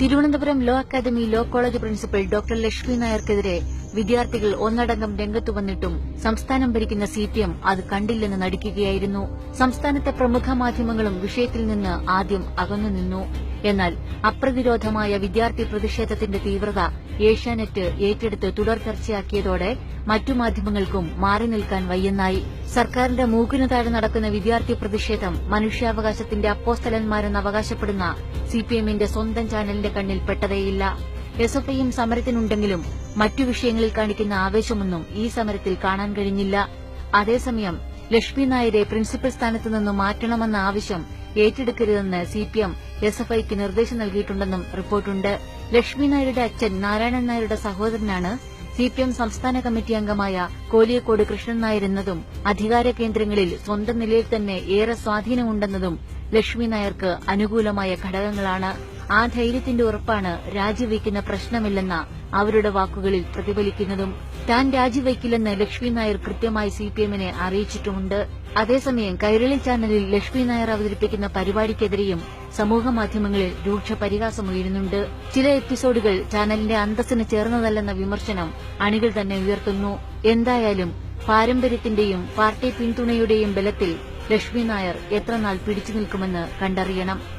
Thiruvananthapuram law academy law college principal doctor Lakshmi നായർക്കെതിരെ വിദ്യാർത്ഥികൾ ഒന്നടങ്കം രംഗത്തു വന്നിട്ടും സംസ്ഥാനം ഭരിക്കുന്ന സിപിഎം അത് കണ്ടില്ലെന്ന് നടിക്കുകയായിരുന്നു. സംസ്ഥാനത്തെ പ്രമുഖ മാധ്യമങ്ങളും വിഷയത്തിൽ നിന്ന് ആദ്യം അകന്നുനിന്നു എന്നാൽ അപ്രതിരോധമായ വിദ്യാർത്ഥി പ്രതിഷേധത്തിന്റെ തീവ്രത ഏഷ്യാനെറ്റ് ഏറ്റെടുത്ത് തുടർ ചർച്ചയാക്കിയതോടെ മറ്റു മാധ്യമങ്ങൾക്കും മാറി നിൽക്കാൻ വയ്യെന്നായി സർക്കാരിന്റെ മൂക്കിനു താഴെ നടക്കുന്ന വിദ്യാർത്ഥി പ്രതിഷേധം മനുഷ്യാവകാശത്തിന്റെ അപ്പോസ്തലന്മാരെന്ന് അവകാശപ്പെടുന്ന സിപിഎമ്മിന്റെ സ്വന്തം ചാനലിന്റെ കണ്ണിൽ പെട്ടതേയില്ല. എസ് എഫ് ഐയും സമരത്തിനുണ്ടെങ്കിലും മറ്റു വിഷയങ്ങളിൽ കാണിക്കുന്ന ആവേശമൊന്നും ഈ സമരത്തിൽ കാണാൻ കഴിഞ്ഞില്ല. അതേസമയം ലക്ഷ്മി നായരെ പ്രിൻസിപ്പൽ സ്ഥാനത്ത് നിന്ന് മാറ്റണമെന്ന ആവശ്യം ഏറ്റെടുക്കരുതെന്ന് സിപിഎം എസ് എഫ് ഐക്ക് നിർദ്ദേശം നൽകിയിട്ടുണ്ടെന്നും റിപ്പോർട്ടുണ്ട്. ലക്ഷ്മി നായരുടെ അച്ഛൻ നാരായണൻ നായരുടെ സഹോദരനാണ് സിപിഎം സംസ്ഥാന കമ്മിറ്റി അംഗമായ കോലിയക്കോട് കൃഷ്ണൻ നായർ എന്നതും അധികാര കേന്ദ്രങ്ങളിൽ സ്വന്തം നിലയിൽ തന്നെ ഏറെ സ്വാധീനമുണ്ടെന്നതും ലക്ഷ്മി നായർക്ക് അനുകൂലമായ ഘടകങ്ങളാണ്. ആ ധൈര്യത്തിന്റെ ഉറപ്പാണ് രാജിവെക്കുന്ന പ്രശ്നമില്ലെന്ന അവരുടെ വാക്കുകളിൽ പ്രതിഫലിക്കുന്നതും താൻ രാജിവെക്കില്ലെന്ന് ലക്ഷ്മി നായർ കൃത്യമായി സിപിഎമ്മിനെ അറിയിച്ചിട്ടുമുണ്ട്. അതേസമയം കൈരളി ചാനലിൽ ലക്ഷ്മി നായർ അവതരിപ്പിക്കുന്ന പരിപാടിക്കെതിരെയും സമൂഹമാധ്യമങ്ങളിൽ രൂക്ഷ പരിഹാസമുയരുന്നുണ്ട്. ചില എപ്പിസോഡുകൾ ചാനലിന്റെ അന്തസ്സിന് ചേർന്നതല്ലെന്ന വിമർശനം അണികൾ തന്നെ ഉയർത്തുന്നു. എന്തായാലും പാരമ്പര്യത്തിന്റെയും പാർട്ടി പിന്തുണയുടെയും ബലത്തിൽ ലക്ഷ്മി നായർ എത്രനാൾ പിടിച്ചു നിൽക്കുമെന്ന് കണ്ടറിയണം.